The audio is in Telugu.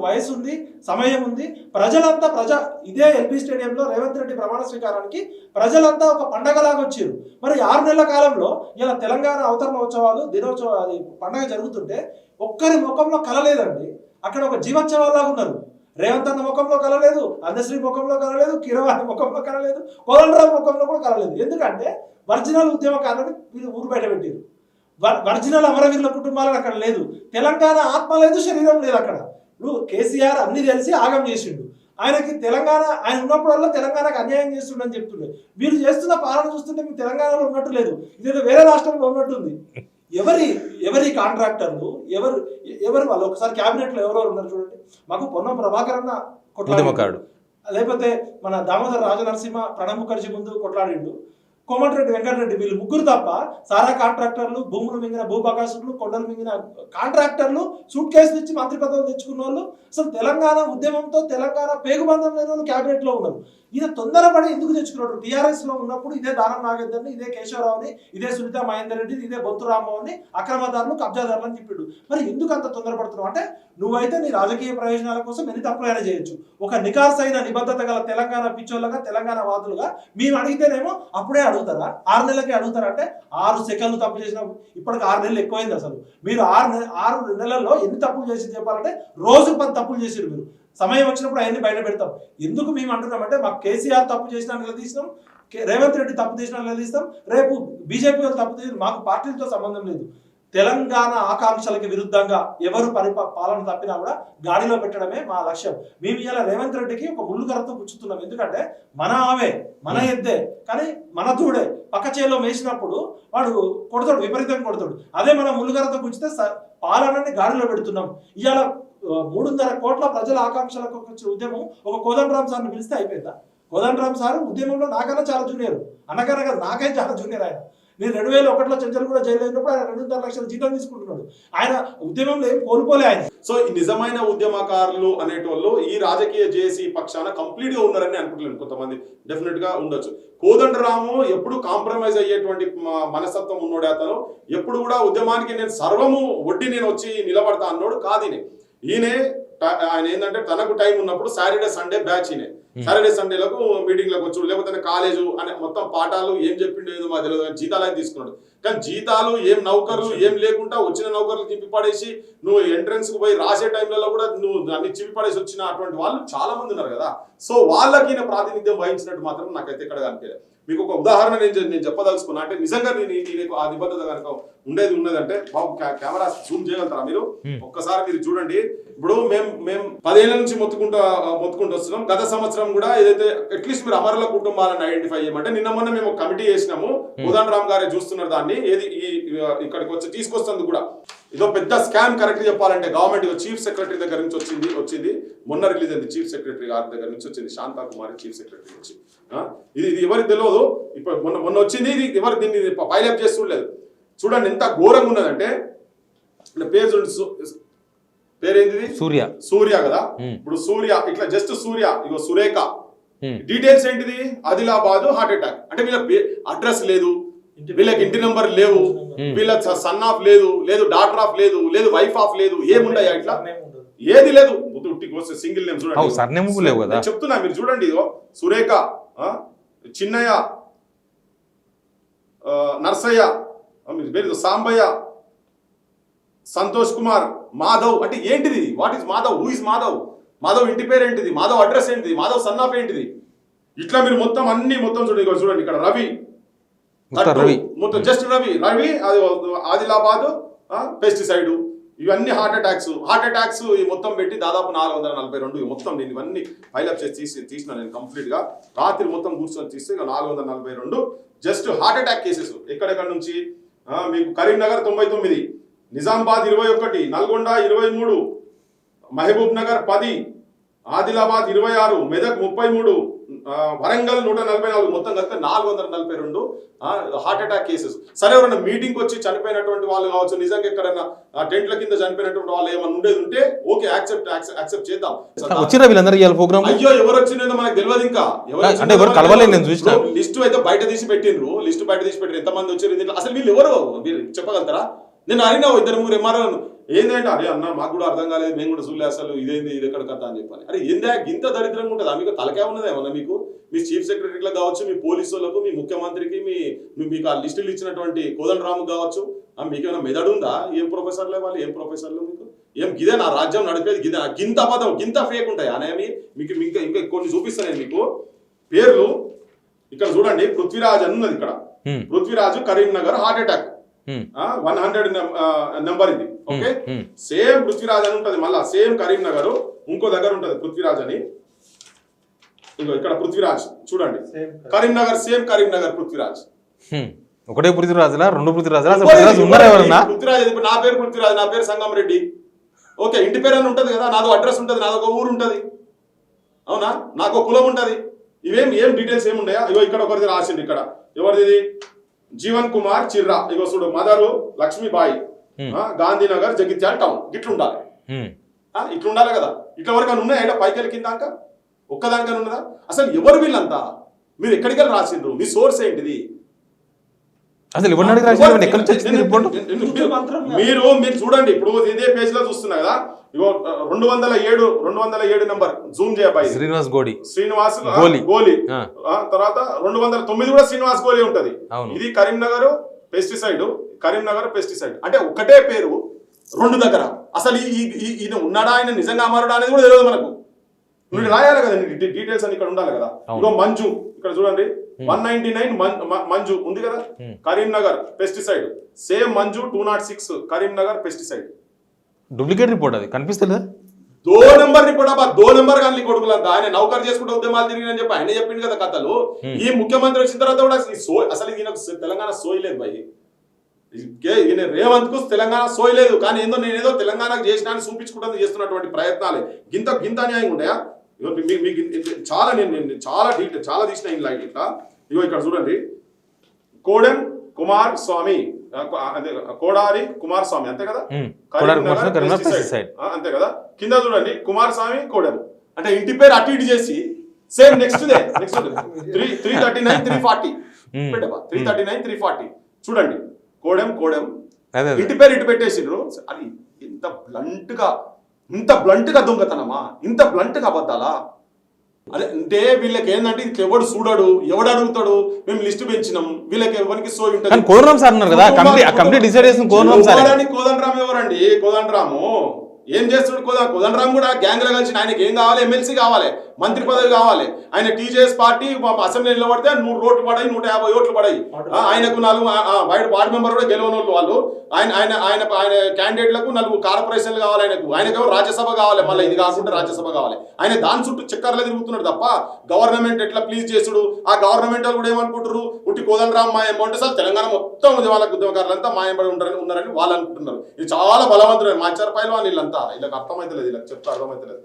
మీకు వయసు ఉంది సమయం ఉంది. ప్రజలంతా ప్రజా ఇదే ఎల్బీ స్టేడియంలో రేవంత్ రెడ్డి ప్రమాణ స్వీకారానికి ప్రజలంతా ఒక పండగలాగా వచ్చారు. మరి ఆరు నెలల కాలంలో ఇలా తెలంగాణ అవతరణ ఉత్సవాలు దినోత్సవ అది పండగ జరుగుతుంటే ఒక్కరి ముఖంలో కలలేదండి అక్కడ ఒక జీవోత్సవాలాగా ఉన్నారు. రేవంత్ అన్న ముఖంలో కలలేదు అందశ్రీ ముఖంలో కలలేదు కిరవాణి ముఖంలో కలలేదు కోదండరావు ముఖంలో కూడా కలలేదు ఎందుకంటే వర్జినల్ ఉద్యమకారులను వీళ్ళు ఊరు బయట పెట్టారు. వర్జినల్ అమరవీరుల కుటుంబాలను అక్కడ లేదు. తెలంగాణ ఆత్మ లేదు శరీరం లేదు అక్కడ. ఇప్పుడు కేసీఆర్ అన్ని తెలిసి ఆగం చేసిండు. ఆయనకి తెలంగాణ ఆయన ఉన్నప్పుడల్లా తెలంగాణకు అన్యాయం చేస్తుండని చెప్తుండే. వీళ్ళు చేస్తున్న పాలన చూస్తుంటే మీకు తెలంగాణలో ఉన్నట్టు లేదు. ఇదేదో వేరే రాష్ట్రంలో ఉన్నట్టుంది ఎవరి ఎవరి కాంట్రాక్టర్లు ఎవరు ఎవరు వాళ్ళు? ఒకసారి క్యాబినెట్లో ఎవరెవరు ఉన్నారు చూడండి. మాకు పొన్నం ప్రభాకర్ అన్న. ఉద్యమకారుడు. లేకపోతే మన దామోదర రాజనరసింహ ప్రణబ్ ముఖర్జీ ముందు కొట్లాడిండు. కోమటిరెడ్డి వెంకటరెడ్డి వీళ్ళు ముగ్గురు తప్ప సారా కాంట్రాక్టర్లు భూములు మింగిన భూపకాశులు కొండలు మింగిన కాంట్రాక్టర్లు సూట్ కేసులు ఇచ్చి మంత్రి పదవులు తెచ్చుకున్న వాళ్ళు. అసలు తెలంగాణ ఉద్యమంతో తెలంగాణ పేగుబంధం లేని వాళ్ళు క్యాబినెట్లో ఉన్నారు. ఈయన తొందరపడి ఎందుకు తెచ్చుకున్నాడు? టీఆర్ఎస్లో ఉన్నప్పుడు ఇదే దానం నాగేందర్ని ఇదే కేశవరావుని ఇదే సునీత మహేందర్ రెడ్డి ఇదే బొత్తు రామ్మోహన్ని అక్రమదారులు కబ్జాదారులు అని చెప్పాడు మరి ఎందుకు అంత తొందరపడుతున్నావు? అంటే నువ్వైతే నీ రాజకీయ ప్రయోజనాల కోసం ఎన్ని తప్పులైనా చేయొచ్చు. ఒక నికార్సైన నిబద్ధత గల తెలంగాణ పిచ్చోళ్ళగా తెలంగాణ వాదులుగా మేము అడిగితేనేమో అప్పుడే అడుగుతారా? ఆరు నెలలకే అడుగుతారా? అంటే ఆరు సెకండ్లు తప్పు చేసిన ఇప్పటికి ఆరు నెలలు ఎక్కువైంది అసలు. మీరు ఆరు నెల ఆరు నెలల్లో ఎన్ని తప్పులు చేసి చెప్పాలంటే రోజు పది తప్పులు చేసారు మీరు. సమయం వచ్చినప్పుడు అవన్నీ బయట పెడతాం. ఎందుకు మేము అంటున్నామంటే మాకు కేసీఆర్ తప్పు చేసినా నిలదీస్తాం కే- రేవంత్ రెడ్డి తప్పు చేసినా నిలదీస్తాం రేపు బీజేపీ వాళ్ళు తప్పు చేసిన మాకు పార్టీలతో సంబంధం లేదు. తెలంగాణ ఆకాంక్షలకు విరుద్ధంగా ఎవరు పరిపా పాలన తప్పినా కూడా గాడిలో పెట్టడమే మా లక్ష్యం. మేము ఇలా రేవంత్ రెడ్డికి ఒక ముళ్ళు కరతో పుచ్చుతున్నాం ఎందుకంటే మన ఆవే మన ఎద్దే కానీ మన దూడే పక్క చేలో మేసినప్పుడు వాడు కొడతాడు విపరీతంగా కొడతాడు. అదే మనం ముళ్ళుగరతో గుంచితే స- పాలనని గాడిలో పెడుతున్నాం. ఇవాళ మూడున్నర కోట్ల ప్రజల ఆకాంక్షలకు వచ్చే ఉద్యమం. ఒక కోదండరామ్ సార్ని పిలిస్తే అయిపోయిందా? కోదండరామ్ సార్ ఉద్యమంలో నాకన్నా చాలా జూనియర్. అన్నకన్నా కాదు నాకే చాలా జూనియర్ ఆయన. నేను రెండు వేల ఒకటిలో చెంచల్ కూడా జైలు అయినప్పుడు ఆయన రెండున్నర లక్షల జీతం తీసుకుంటున్నాడు. ఆయన ఉద్యమంలో ఏం కోల్పోలే ఆయన. సో ఈ నిజమైన ఉద్యమకారులు అనేటోళ్ళు ఈ రాజకీయ జేసీ పక్షాన కంప్లీట్గా ఉన్నారని అనుకుంటున్నాను కొంతమంది. డెఫినెట్గా ఉండొచ్చు. కోదండరాము ఎప్పుడు కాంప్రమైజ్ అయ్యేటువంటి మనస్తత్వం ఉన్నోడే అతను. ఎప్పుడు కూడా ఉద్యమానికి నేను సర్వము వడ్డీ నేను వచ్చి నిలబడతా అన్నోడు కాదు ఈయన. ఆయన ఏంటంటే తనకు టైం ఉన్నప్పుడు సాటర్డే సండే బ్యాచ్ ఈయనే. సాటర్డే సండేలకు మీటింగ్లకు వచ్చు లేకపోతే కాలేజు అనే మొత్తం పాఠాలు ఏం చెప్పిండో ఏదో మాకు తెలియదు కానీ జీతాలు ఆయన తీసుకున్నాడు. కానీ జీతాలు ఏం నౌకర్లు ఏం లేకుండా వచ్చిన నౌకర్లు చింపి పడేసి నువ్వు ఎంట్రన్స్కు పోయి రాసే టైంలలో కూడా నువ్వు అన్ని చింపి పడేసి వచ్చిన అటువంటి వాళ్ళు చాలా మంది ఉన్నారు కదా. సో వాళ్ళకి ప్రాతినిధ్యం వహించినట్టు మాత్రం నాకైతే ఇక్కడ కనిపించలేదు. మీకు ఒక ఉదాహరణ నేను నేను చెప్పదలుచుకున్నా. అంటే నిజంగా నేను ఈ- నీకు ఆ నిబద్ధత కనుక ఉండేది ఉన్నదంటే బాబు కెమెరా జూమ్ చేయగలుగుతారా మీరు? ఒక్కసారి మీరు చూడండి. ఇప్పుడు మేము మేము పదేళ్ళ నుంచి మొత్తుకుంటూ మొత్తుకుంటూ వస్తున్నాం. గత సంవత్సరం కూడా ఏదైతే అట్లీస్ట్ మీరు అమరుల కుటుంబాలను ఐడెంటిఫై చేయమంటే నిన్న మొన్న మేము కమిటీ చేసినాము ఉదయన్ రామ్ గారే చూస్తున్నారు దాన్ని. ఏది ఈ ఇక్కడికి వచ్చి తీసుకొస్తుంది కూడా. ఇదో పెద్ద స్కామ్ కరెక్ట్ చెప్పాలంటే గవర్నమెంట్ చీఫ్ సెక్రటరీ దగ్గర నుంచి వచ్చింది వచ్చింది. మొన్న రిలీజ్ అయింది చీఫ్ సెక్రటరీ గారి దగ్గర నుంచి వచ్చింది శాంతా కుమారి చీఫ్ సెక్రటరీ నుంచి. ఇది ఇది ఎవరికి తెలియదు? ఇప్పుడు మొన్న మొన్న వచ్చింది ఇది ఎవరు దీన్ని పైలప్ చేస్తుండలేదు చూడండి ఎంత ఘోరంగా ఉన్నదంటే పేరు పేరేంది? సూర్య. సూర్య కదా. ఇప్పుడు సూర్య ఇట్లా జస్ట్ సూర్య ఇగో సురేఖ. డీటెయిల్స్ ఏంటిది? ఆదిలాబాద్ హార్ట్ అటాక్ అంటే వీళ్ళ అడ్రస్ లేదు. వీళ్ళకి ఇంటి నెంబర్ లేవు. వీళ్ళ సన్ ఆఫ్ లేదు లేదు డాటర్ ఆఫ్ లేదు లేదు వైఫ్ ఆఫ్ లేదు ఏముండయా ఇట్లా. ఏది లేదు. ఉట్టికి వస్తే సింగిల్ నేమ్ అవు చూడండి చెప్తున్నా మీరు చూడండి ఇదిగో. సురేఖ చిన్నయ్య నర్సయ్య పేరు సాంబయ్య సంతోష్ కుమార్ మాధవ్ అంటే ఏంటిది? What is Madhav? Who is Madhav? Madhav ఇంటి పేరు ఏంటిది? మాధవ్ అడ్రస్ ఏంటిది? మాధవ్ సన్ ఆఫ్ ఏంటిది? ఇట్లా మీరు మొత్తం అన్ని మొత్తం చూడండి చూడండి ఇక్కడ రవి మొత్తం రవి. మొత్తం జస్ట్ రవి. రవి అది ఆదిలాబాద్ పెస్టిసైడ్ ఇవన్నీ హార్ట్ అటాక్స్ హార్ట్ అటాక్స్ ఈ మొత్తం పెట్టి దాదాపు నాలుగు వందల నలభై రెండు మొత్తం నేను ఇవన్నీ ఫైలప్ చేసి తీసి తీసిన నేను కంప్లీట్గా. రాత్రి మొత్తం కూర్చొని తీస్తే నాలుగు వందల నలభై రెండు. జస్ట్ హార్ట్ అటాక్ కేసెస్ ఎక్కడెక్కడ నుంచి? మీకు కరీంనగర్ తొంభై తొమ్మిది నిజామాబాద్ ఇరవై ఒకటి నల్గొండ ఇరవై మూడు మహబూబ్ నగర్ పది ఆదిలాబాద్ ఇరవై ఆరు మెదక్ ముప్పై మూడు వరంగల్ నూట నలభై నాలుగు మొత్తం కలిపితే నాలుగు వందల నలభై రెండు హార్ట్ అటాక్ కేసెస్. సరే ఎవరైనా మీటింగ్ వచ్చి చనిపోయినటువంటి వాళ్ళు కావచ్చు నిజంగా ఎక్కడైనా టెంట్ల కింద చనిపోయినటువంటి వాళ్ళు ఏమైనా ఉండేది ఉంటే ఓకే యాక్సెప్ట్ యాక్సెప్ట్ చేద్దాం. వచ్చిరా వీళ్ళందరూ ప్రోగ్రామ్? అయ్యో ఎవరు వచ్చిందో మనకు తెలియదు ఇంకా. ఎవరు అంటే కలవలేదు. నేను చూసినా. లిస్ట్ అయితే బయట తీసి పెట్టిండ్రు. లిస్ట్ బయట తీసి పెట్టిండ్రు. ఎంతమంది వచ్చారు అసలు వీళ్ళు ఎవరు? మీరు చెప్పగలుగుతారా? నేను అడిగినా ఇద్దరు ముగ్గురు ఎంఆర్ఓ ఏంటంటే అరే అన్న మాకు కూడా అర్థం కాలేదు మేము కూడా చూడలే అసలు ఇదేంది ఇది ఎక్కడ కథ అని చెప్పని. అరే ఏందా ఇంత దరిద్రంగా ఉంటుంది? మీకు తలకే ఉన్నది ఏమన్నా మీకు? మీ చీఫ్ సెక్రటరీలకు కావచ్చు మీ పోలీసు వాళ్ళకు మీ ముఖ్యమంత్రికి మీ మీకు ఆ లిస్టులు ఇచ్చినటువంటి కోదండరాము కావచ్చు మీకేమైనా మెదడు ఉందా? ఏం ప్రొఫెసర్లే వాళ్ళు? ఏం ప్రొఫెసర్లు మీకు? ఏం గిదే నా రాజ్యం నడిపేది గిదే? గింత అబద్ధం గింత ఫేక్ ఉంటాయి? అనేవి మీకు ఇంకా ఇంకా కొన్ని చూపిస్తాను మీకు. పేర్లు ఇక్కడ చూడండి పృథ్వీరాజ్ అని ఉన్నది ఇక్కడ. Prithviraj Karimnagar heart attack. One hundred number ఇది. ఓకే. సేమ్ పృథ్వీరాజ్ అని ఉంటది. మళ్ళా సేమ్ కరీంనగర్ ఇంకో దగ్గర ఉంటది పృథ్వీరాజ్ అని. ఇగో ఇక్కడ పృథ్వీరాజ్ చూడండి. కరీంనగర్ సేమ్ కరీంనగర్ పృథ్వీరాజ్ హ్మ్. ఒకటే పృథ్వీరాజులా రెండు పృథ్వీరాజులా పృథ్వీరాజు ఉన్నారా ఎవరన్నా? పృథ్వీరాజ్ ఇప్పుడు నా పేరు పృథ్వీరాజ్ నా పేరు సంగం రెడ్డి. ఓకే ఇంటి పేరు అని ఉంటది కదా నాదో అడ్రస్ ఉంటది నాదో ఒక ఊరు ఉంటది. అవునా? నాకు ఒక కులం ఉంటది. ఇవేం ఏం డీటెయిల్స్ ఏమి ఉన్నాయా ఇగో ఇక్కడ ఒకరిది రాసింది ఇక్కడ. ఎవరిది? జీవన్ కుమార్ చిర్రా ఇగో చూడు mother Lakshmibai Hmm. Gandhinagar Jagtial town ఇట్లుండాలి ఇట్లుండాలి కదా ఇట్లా వరకు అని ఉన్నాయా పైకి కిందాక ఒక్కదానికని ఉన్నదా అసలు ఎవరు వీళ్ళంతా మీరు ఎక్కడికి వెళ్ళి రాసిండ్రు మీ సోర్స్ ఏంటిది అసలు ఎవరిని మీరు మీరు చూడండి ఇప్పుడు ఇదే పేజ్లో చూస్తున్నా కదా ఇగో రెండు వందల ఏడు రెండు వందల ఏడు నంబర్. జూమ్ చేయబాయి శ్రీనివాస్ గోడి. శ్రీనివాస్ గోలి. తర్వాత రెండు వందల తొమ్మిది కూడా శ్రీనివాస్ గోలి ఉంటది. ఇది కరీంనగర్ పెస్టిసైడ్ కరీంనగర్ పెస్టిసైడ్. అంటే ఒకటే పేరు రెండు దగ్గర. అసలు ఈయన ఉన్నాడా ఆయన నిజంగా అమరుడా అనేది కూడా తెలియదు మనకు. నువ్వు రాయాలి కదా డీటెయిల్స్ అని ఇక్కడ ఉండాలి కదా. ఇగో మంజు ఇక్కడ చూడండి. వన్ నైన్టీ నైన్ మంజు ఉంది కదా? Hmm. Karimnagar pesticide. Same Manju two nought six Karimnagar pesticide. Duplicate report అది. కనిపిస్తలేదా? దో నెంబర్ రిపోర్ట్ అబ్బా దో నెంబర్ కానీ కొడుకులంతా ఆయన నౌకర్ చేసుకుంటే ఉద్యమాలు తిరిగినని చెప్పి ఆయన చెప్పింది కదా కథలు. ఈ ముఖ్యమంత్రి వచ్చిన తర్వాత కూడా సో అసలు ఈయనకు తెలంగాణ సోయలేదు భయ్. ఈయన రేవంత్కు తెలంగాణ సోయలేదు కానీ ఏందో నేను ఏదో తెలంగాణకు చేసిన అని చూపించుకుంటుంది చేస్తున్నటువంటి ప్రయత్నాలే. గింత గింత న్యాయం ఉంటాయా మీకు చాలా నేను నేను చాలా డీటెయిల్ చాలా తీసిన ఇట్లా. ఇగో ఇక్కడ చూడండి. కోడెం కుమార్ స్వామి. అదే కోడారి కుమార్ స్వామి అంతే కదా. కోడారి అంతే కదా? కింద చూడండి కుమార్ స్వామి కోడెం అంటే ఇంటి పేరు అటు ఇటు చేసి same next they next three three thirty nine three forty. పెట్టబా three thirty nine three forty చూడండి కోడెం కోడెం ఇంటి పేరు ఇటు పెట్టేసిండ్రు. అది ఇంత బ్లంట్గా ఇంత బ్లంట్గా దొంగతనమా? ఇంత బ్లంట్గా అబద్ధాలా? అదే అంటే వీళ్ళకి ఏంటంటే ఎవడు చూడడు ఎవడు అడుగుతాడు? మేము లిస్ట్ పెంచినాం. వీళ్ళకి ఎవరికి సోయి ఉంటుంది? కోనరామ్ సార్ ఉన్నారు కదా కమిటీ డిసైడ్ చేసిన కోనరామ్ సార్. కోదండరామ్ ఎవరండి? కోదండరాము. ఏం చేస్తాడు కోద కోదండరామ్ కూడా గ్యాంగ్లో కలిసి ఆయనకి ఏం కావాలి? ఎమ్మెల్సీ కావాలి. మంత్రి పదవి కావాలి. ఆయన టీజేఎస్ పార్టీ అసెంబ్లీ నిలబడితే నూరు ఓట్లు పడాయి నూట యాభై ఓట్లు పడాయి. ఆయనకు నాలుగు ఆ, వార్డు మెంబర్ కూడా గెలవని వాళ్ళు. ఆయన ఆయన ఆయన ఆయన క్యాండిడేట్లకు నలుగురు కార్పొరేషన్లు కావాలి ఆయనకు. ఆయనకు రాజ్యసభ కావాలి మళ్ళీ ఇది కాకుండా రాజ్యసభ కావాలి. ఆయన దాని చుట్టూ చక్కర్లే తిరుగుతున్నాడు తప్ప గవర్నమెంట్ ఎట్లా ప్లీజ్ చేసుడు ఆ గవర్నమెంట్ వాళ్ళు కూడా ఏమనుకుంటారు ఉట్టి కోదండరామ్ మాయం అంటే అసలు తెలంగాణ మొత్తం వాళ్ళ ఉద్యమకారులంతా మాయబడి ఉంటారని ఉన్నారని వాళ్ళు అనుకుంటున్నారు. ఇది చాలా బలవంతులు మాచార పైలు వాళ్ళు వీళ్ళంతా. వీళ్ళకి అర్థమైతలేదు వీళ్ళకి చెప్తే అర్థమైతలేదు.